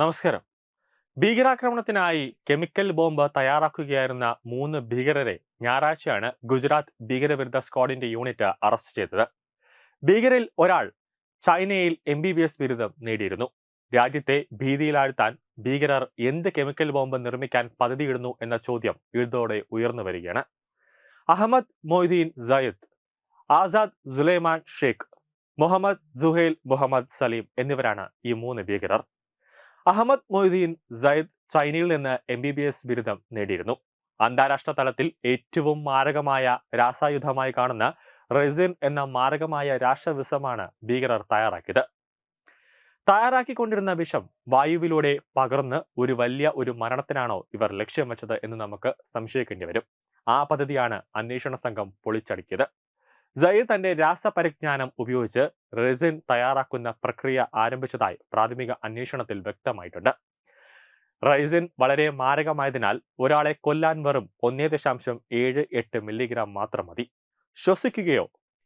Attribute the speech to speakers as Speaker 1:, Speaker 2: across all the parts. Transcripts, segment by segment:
Speaker 1: നമസ്കാരം. ഭീകരാക്രമണത്തിനായി chemical bomb തയ്യാറാക്കുകയായിരുന്ന മൂന്ന് ഭീകരരെ ഞായറാഴ്ചയാണ് ഗുജറാത്ത് ഭീകരവിരുദ്ധ സ്ക്വാഡിന്റെ യൂണിറ്റ് അറസ്റ്റ് ചെയ്തത്. ഭീകരിൽ ഒരാൾ ചൈനയിൽ എം ബി ബി എസ് ബിരുദം നേടിയിരുന്നു. രാജ്യത്തെ ഭീതിയിലാഴ്ത്താൻ ഭീകരർ എന്ത് കെമിക്കൽ ബോംബ് നിർമ്മിക്കാൻ പദ്ധതിയിടുന്നു എന്ന ചോദ്യം ഇതോടെ ഉയർന്നു വരികയാണ്. അഹമ്മദ് മൊയ്തീൻ സയദ് ആസാദ് സുലൈമാൻ ഷേഖ് മുഹമ്മദ് സുഹൈൽ മുഹമ്മദ് സലീം എന്നിവരാണ് ഈ മൂന്ന് ഭീകരർ. അഹമ്മദ് മൊയ്തീൻ സയ്യിദ് ചൈനയിൽ നിന്ന് എം ബി ബി എസ് ബിരുദം നേടിയിരുന്നു. അന്താരാഷ്ട്ര തലത്തിൽ ഏറ്റവും മാരകമായ രാസായുധമായി കാണുന്ന റെസിൻ എന്ന മാരകമായ രാസവിഷമാണ് ഭീകരർ തയ്യാറാക്കിയത്. തയ്യാറാക്കിക്കൊണ്ടിരുന്ന വിഷം വായുവിലൂടെ പകർന്ന് ഒരു വലിയ ഒരു മരണത്തിനാണോ ഇവർ ലക്ഷ്യം വെച്ചത് എന്ന് നമുക്ക് സംശയിക്കേണ്ടി വരും. ആ പദ്ധതിയാണ് അന്വേഷണ സംഘം പൊളിച്ചടുക്കിയത്. സയ്യിദ് തന്റെ രാസപരിജ്ഞാനം ഉപയോഗിച്ച് റെസിൻ തയ്യാറാക്കുന്ന പ്രക്രിയ ആരംഭിച്ചതായി പ്രാഥമിക അന്വേഷണത്തിൽ വ്യക്തമായിട്ടുണ്ട്. റൈസിൻ വളരെ മാരകമായതിനാൽ ഒരാളെ കൊല്ലാൻ വെറും ഒന്നേ ദശാംശം ഏഴ് എട്ട് മില്ലിഗ്രാം മാത്രം മതി. ശ്വസിക്കുകയോ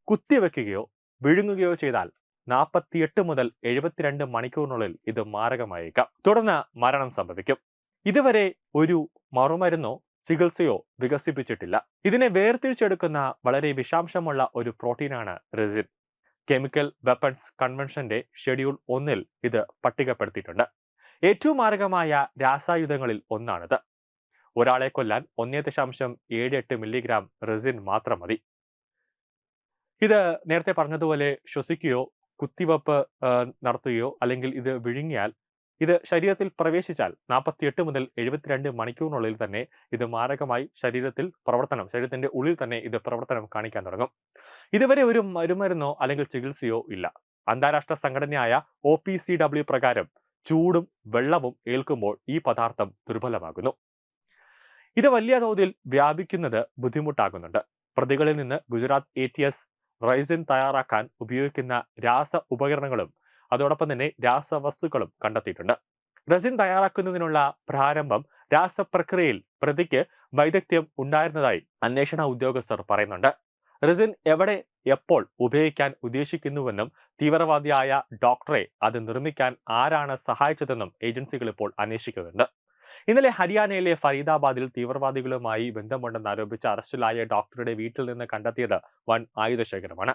Speaker 1: കുത്തിവെക്കുകയോ വിഴുങ്ങുകയോ ചെയ്താൽ നാൽപ്പത്തിയെട്ട് മുതൽ എഴുപത്തിരണ്ട് മണിക്കൂറിനുള്ളിൽ ഇത് മാരകമായേക്കാം. തുടർന്ന് മരണം സംഭവിക്കും. ഇതുവരെ ഒരു മറുമരുന്നോ ചികിത്സയോ വികസിപ്പിച്ചിട്ടില്ല. ഇതിനെ വേർതിരിച്ചെടുക്കുന്ന വളരെ വിഷാംശമുള്ള ഒരു പ്രോട്ടീനാണ് റെസിൻ. കെമിക്കൽ വെപ്പൺസ് കൺവെൻഷന്റെ ഷെഡ്യൂൾ ഒന്നിൽ ഇത് പട്ടികപ്പെടുത്തിയിട്ടുണ്ട്. ഏറ്റവും മാരകമായ രാസായുധങ്ങളിൽ ഒന്നാണിത്. ഒരാളെ കൊല്ലാൻ ഒന്നേ ദശാംശം ഏഴ് എട്ട് മില്ലിഗ്രാം റെസിൻ മാത്രം മതി. ഇത് നേരത്തെ പറഞ്ഞതുപോലെ ശ്വസിക്കുകയോ കുത്തിവെപ്പ് നടത്തുകയോ അല്ലെങ്കിൽ ഇത് വിഴുങ്ങിയാൽ ഇത് ശരീരത്തിൽ പ്രവേശിച്ചാൽ നാൽപ്പത്തിയെട്ട് മുതൽ എഴുപത്തിരണ്ട് മണിക്കൂറിനുള്ളിൽ തന്നെ ഇത് മാരകമായി ശരീരത്തിൽ പ്രവർത്തനം ശരീരത്തിന്റെ ഉള്ളിൽ തന്നെ ഇത് പ്രവർത്തനം കാണിക്കാൻ തുടങ്ങും. ഇതുവരെ ഒരു മരുമരുന്നോ അല്ലെങ്കിൽ ചികിത്സയോ ഇല്ല. അന്താരാഷ്ട്ര സംഘടനയായ ഒ പി സി ഡബ്ല്യു പ്രകാരം ചൂടും വെള്ളവും ഏൽക്കുമ്പോൾ ഈ പദാർത്ഥം ദുർബലമാകുന്നു. ഇത് വലിയ തോതിൽ വ്യാപിക്കുന്നത് ബുദ്ധിമുട്ടാകുന്നുണ്ട് പ്രതികളിൽ നിന്ന് Gujarat A T S ricin തയ്യാറാക്കാൻ ഉപയോഗിക്കുന്ന രാസ ഉപകരണങ്ങളും അതോടൊപ്പം തന്നെ രാസവസ്തുക്കളും കണ്ടെത്തിയിട്ടുണ്ട്. റെസിൻ തയ്യാറാക്കുന്നതിനുള്ള പ്രാരംഭം രാസപ്രക്രിയയിൽ പ്രതിക്ക് വൈദഗ്ധ്യം ഉണ്ടായിരുന്നതായി അന്വേഷണ ഉദ്യോഗസ്ഥർ പറയുന്നുണ്ട്. റെസിൻ എവിടെ എപ്പോൾ ഉപയോഗിക്കാൻ ഉദ്ദേശിക്കുന്നുവെന്നും തീവ്രവാദിയായ ഡോക്ടറെ അത് നിർമ്മിക്കാൻ ആരാണ് സഹായിച്ചതെന്നും ഏജൻസികൾ ഇപ്പോൾ അന്വേഷിക്കുന്നുണ്ട്. ഇന്നലെ ഹരിയാനയിലെ ഫരീദാബാദിൽ തീവ്രവാദികളുമായി ബന്ധമുണ്ടെന്ന് ആരോപിച്ച് അറസ്റ്റിലായ ഡോക്ടറുടെ വീട്ടിൽ നിന്ന് കണ്ടെത്തിയത് വൻ ആയുധശേഖരമാണ്.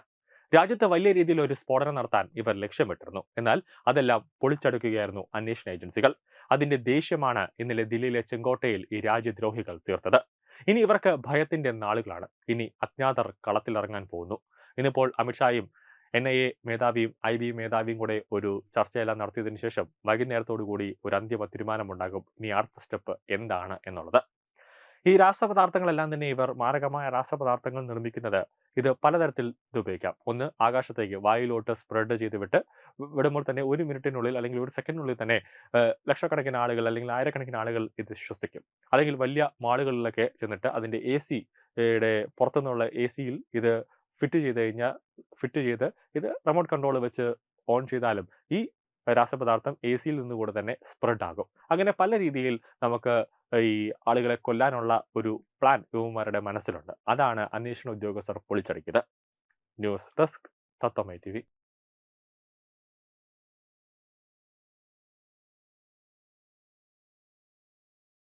Speaker 1: രാജ്യത്ത് വലിയ രീതിയിൽ ഒരു സ്ഫോടനം നടത്താൻ ഇവർ ലക്ഷ്യമിട്ടിരുന്നു. എന്നാൽ അതെല്ലാം പൊളിച്ചടുക്കുകയായിരുന്നു അന്വേഷണ ഏജൻസികൾ. അതിന്റെ ദേഷ്യമാണ് ഇന്നലെ ദില്ലിയിലെ ചെങ്കോട്ടയിൽ ഈ രാജ്യദ്രോഹികൾ തീർത്തത്. ഇനി ഇവർക്ക് ഭയത്തിന്റെ നാളുകളാണ്. ഇനി അജ്ഞാതർ കളത്തിലിറങ്ങാൻ പോകുന്നു. ഇന്നിപ്പോൾ അമിത്ഷായും എൻ ഐ എ മേധാവിയും ഐ ബി മേധാവിയും കൂടെ ഒരു ചർച്ചയെല്ലാം നടത്തിയതിനു ശേഷം വൈകുന്നേരത്തോടു കൂടി ഒരു അന്തിമ തീരുമാനമുണ്ടാകും. ഇനി അടുത്ത സ്റ്റെപ്പ് എന്താണ് എന്നുള്ളത്. ഈ രാസപദാർത്ഥങ്ങളെല്ലാം തന്നെ ഇവർ മാരകമായ രാസപദാർത്ഥങ്ങൾ നിർമ്മിക്കുന്നത്. ഇത് പലതരത്തിൽ ഇത് ഉപയോഗിക്കാം. ഒന്ന് ആകാശത്തേക്ക് വായുലോട്ട് സ്പ്രെഡ് ചെയ്ത് വിട്ട് വിടുമ്പോൾ തന്നെ ഒരു മിനിറ്റിനുള്ളിൽ അല്ലെങ്കിൽ ഒരു സെക്കൻഡിനുള്ളിൽ തന്നെ ലക്ഷക്കണക്കിന് ആളുകൾ അല്ലെങ്കിൽ ആയിരക്കണക്കിന് ആളുകൾ ഇത് ശ്വസിക്കും. അല്ലെങ്കിൽ വലിയ മാളുകളിലൊക്കെ ചെന്നിട്ട് അതിന്റെ എ സിയുടെ പുറത്തുനിന്നുള്ള എ സിയിൽ ഇത് ഫിറ്റ് ചെയ്ത് കഴിഞ്ഞാൽ ഫിറ്റ് ചെയ്ത് ഇത് റിമോട്ട് കൺട്രോൾ വെച്ച് ഓൺ ചെയ്താലും ഈ രാസപദാർത്ഥം എ സിയിൽ നിന്നുകൂടെ തന്നെ സ്പ്രെഡ് ആകും അങ്ങനെ പല രീതിയിൽ നമുക്ക് ഈ ആളുകളെ കൊല്ലാനുള്ള ഒരു പ്ലാൻ യുവമാരുടെ മനസ്സിലുണ്ട്. അതാണ് അന്വേഷണ ഉദ്യോഗസ്ഥർ പൊളിച്ചടിക്കുന്നത് ന്യൂസ് ഡെസ്ക് തത്വമൈ ടി